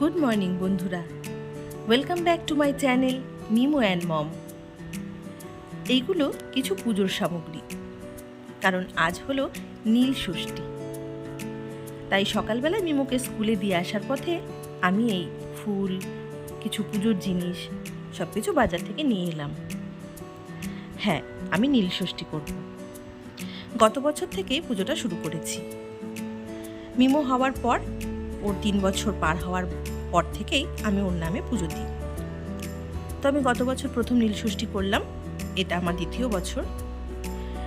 Good morning বন্ধুরা। Welcome back to my channel Mimo and mom এইগুলো কিছু পুজোর সামগ্রী, কারণ আজ হলো নীল ষষ্ঠী। তাই সকালবেলায় মিমোকে স্কুলে দিয়ে আসার পথে আমি এই ফুল, কিছু পুজোর জিনিস সব কিছু বাজার থেকে নিয়ে এলাম। হ্যাঁ আমি নীল ষষ্ঠী করব। গত বছর থেকে পুজোটা শুরু করেছি। মিমো হওয়ার পর ওর তিন বছর পার হওয়ার পর থেকেই আমি ওর নামে পুজো দিই। তো আমি গত বছর প্রথম নীলষষ্ঠী করলাম, এটা আমার দ্বিতীয় বছর।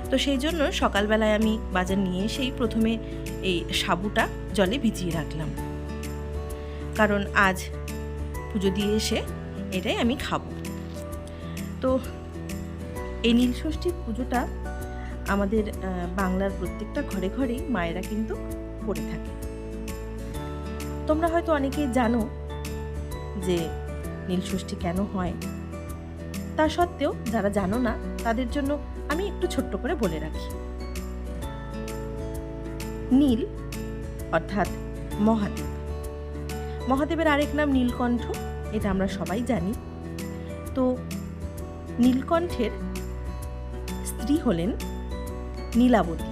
তো সেই জন্য সকালবেলায় আমি বাজার নিয়ে এসেই প্রথমে এই সাবুটা জলে ভিজিয়ে রাখলাম। কারণ আজ পুজো দিয়ে এসে এটাই আমি খাব। তো এই নীলষষ্ঠীর পুজোটা আমাদের বাংলার প্রত্যেকটা ঘরে ঘরেই মায়েরা কিন্তু করে থাকে। তোমরা হয়তো অনেকেই জানো যে নীলষষ্ঠী কেন হয়? তা সত্ত্বেও যারা জানো না, তাদের জন্য আমি একটু ছোট্ট করে বলে রাখি। নীল, অর্থাৎ মহাদেব। মহাদেবের আরেক নাম নীলকণ্ঠ, এটা আমরা সবাই জানি। তো নীলকণ্ঠের স্ত্রী হলেন নীলাবতী।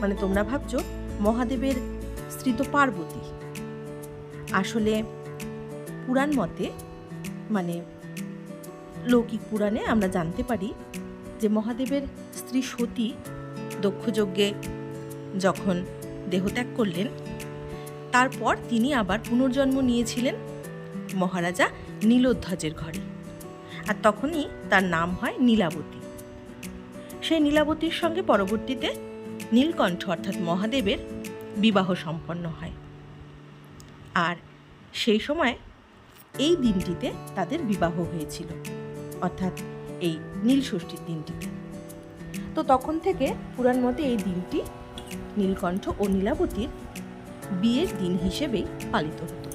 মানে তোমরা ভাবছ মহাদেবের স্ত্রী তো পার্বতী। আসলে পুরাণ মতে মানে লৌকিক পুরাণে আমরা জানতে পারি যে মহাদেবের স্ত্রী সতী দক্ষযজ্ঞে যখন দেহত্যাগ করলেন, তারপর তিনি আবার পুনর্জন্ম নিয়েছিলেন মহারাজা নীলোধ্বজের ঘরে। আর তখনই তার নাম হয় নীলাবতী। সেই নীলাবতীর সঙ্গে পরবর্তীতে নীলকণ্ঠ অর্থাৎ মহাদেবের বিবাহ সম্পন্ন হয়। আর সেই সময় এই দিনটিতে তাদের বিবাহ হয়েছিল, অর্থাৎ এই নীলষষ্ঠীর দিনটিতে। তো তখন থেকে পুরাণ মতে এই দিনটি নীলকণ্ঠ ও নীলাবতীর বিয়ের দিন হিসেবেই পালিত হতো।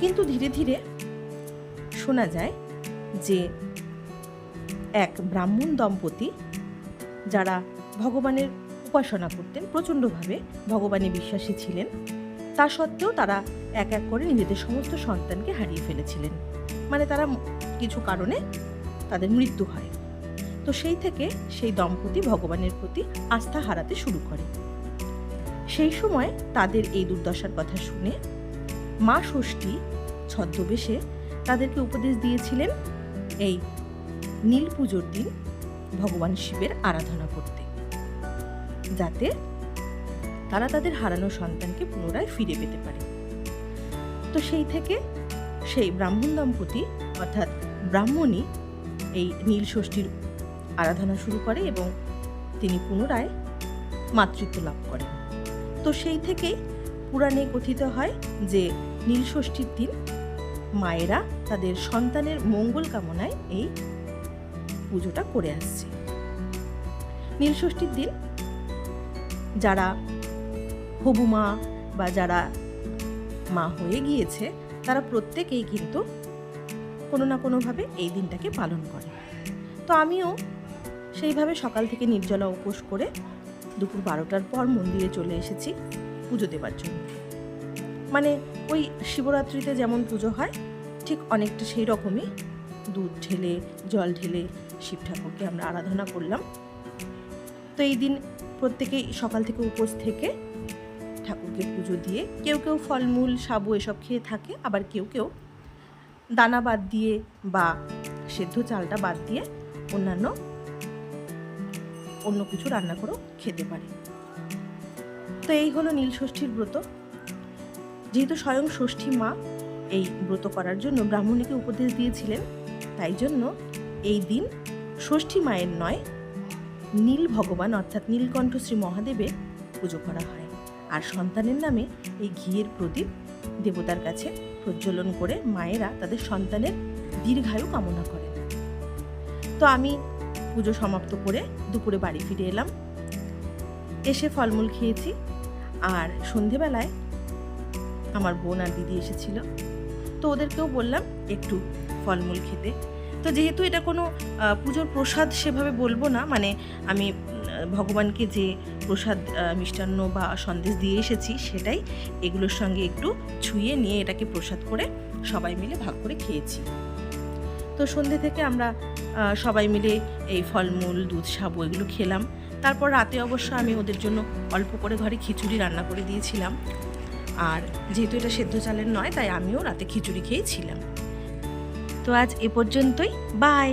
কিন্তু ধীরে ধীরে শোনা যায় যে এক ব্রাহ্মণ দম্পতি যারা ভগবানের উপাসনা করতেন প্রচণ্ডভাবে, ভগবানে বিশ্বাসী ছিলেন। তা সত্ত্বেও তারা এক এক করে নিজেদের সমস্ত সন্তানকে হারিয়ে ফেলেছিলেন। মানে তারা কিছু কারণে তাদের মৃত্যু হয়। তো সেই থেকে সেই দম্পতি ভগবানের প্রতি আস্থা হারাতে শুরু করে। সেই সময় তাদের এই দুর্দশার কথা শুনে মা ষষ্ঠী ছদ্মবেশে তাদেরকে উপদেশ দিয়েছিলেন, এই নীল পুজোর দিন ভগবান শিবের আরাধনা করতে। যাতে তারা তাদের হারানো সন্তানকে পুনরায় ফিরে পেতে পারে। তো সেই থেকে সেই ব্রাহ্মণ দম্পতি, অর্থাৎ ব্রাহ্মণী এই নীল ষষ্ঠীর আরাধনা শুরু করে এবং তিনি পুনরায় মাতৃত্ব লাভ করেন। তো সেই থেকেই পুরাণে কথিত হয় যে নীল ষষ্ঠীর দিন মায়েরা তাদের সন্তানের মঙ্গল কামনায় এই পুজোটা করে আসছে। নীলষষ্ঠীর দিন যারা হবু মা বা যারা মা হয়ে গিয়েছে, তারা প্রত্যেকেই কিন্তু কোনো না কোনোভাবে এই দিনটাকে পালন করে। তো আমিও সেইভাবে সকাল থেকে নির্জলা উপোস করে দুপুর বারোটার পর মন্দিরে চলে এসেছি পুজো দেবার জন্য। মানে ওই শিবরাত্রিতে যেমন পুজো হয়, ঠিক অনেকটা সেই রকমই দুধ ঢেলে, জল ঢেলে শিব ঠাকুরকে আমরা আরাধনা করলাম। তো এই দিন প্রত্যেকেই সকাল থেকে উপোস থেকে ঠাকুরকে পুজো দিয়ে কেউ কেউ ফলমূল, সাবু এসব খেয়ে থাকে, আবার কেউ কেউ দানা বাদ দিয়ে বা সেদ্ধ চালটা বাদ দিয়ে অন্যান্য, অন্য কিছু রান্না করেও খেতে পারে। তো এই হলো নীল ষষ্ঠীর ব্রত। যেহেতু স্বয়ং ষষ্ঠী মা এই ব্রত করার জন্য ব্রাহ্মণীকে উপদেশ দিয়েছিলেন, তাই জন্য এই দিন ষষ্ঠী মায়ের নয় নীল ভগবান, অর্থাৎ নীলকণ্ঠ শ্রী মহাদেবের পুজো করা হয়। আর সন্তানের নামে এই ঘিয়ের প্রদীপ দেবতার কাছে প্রজ্বলন করে মায়েরা তাদের সন্তানের দীর্ঘায়ু কামনা করেন। তো আমি পুজো সমাপ্ত করে দুপুরে বাড়ি ফিরে এলাম। এসে ফলমূল খেয়েছি। আর সন্ধেবেলায় আমার বোন আর দিদি এসেছিল। তো ওদেরকেও বললাম, একটু ফলমূল খেতে। তো যেহেতু এটা কোনো পুজোর প্রসাদ সেভাবে বলব না মানে আমি ভগবানকে যে প্রসাদ মিষ্টান্ন বা সন্দেশ দিয়ে এসেছি সেটাই এগুলোর সঙ্গে একটু ছুঁয়ে নিয়ে এটাকে প্রসাদ করে সবাই মিলে ভাগ করে খেয়েছি। তো সন্ধে থেকে আমরা সবাই মিলে এই ফলমূল, দুধ, সাবু এগুলো খেলাম। তারপর রাতে অবশ্য আমি ওদের জন্য অল্প করে ঘরে খিচুড়ি রান্না করে দিয়েছিলাম। আর যেহেতু এটা সেদ্ধ চালের নয়, তাই আমিও রাতে খিচুড়ি খেয়েছিলাম। তো আজ এ পর্যন্তই বাই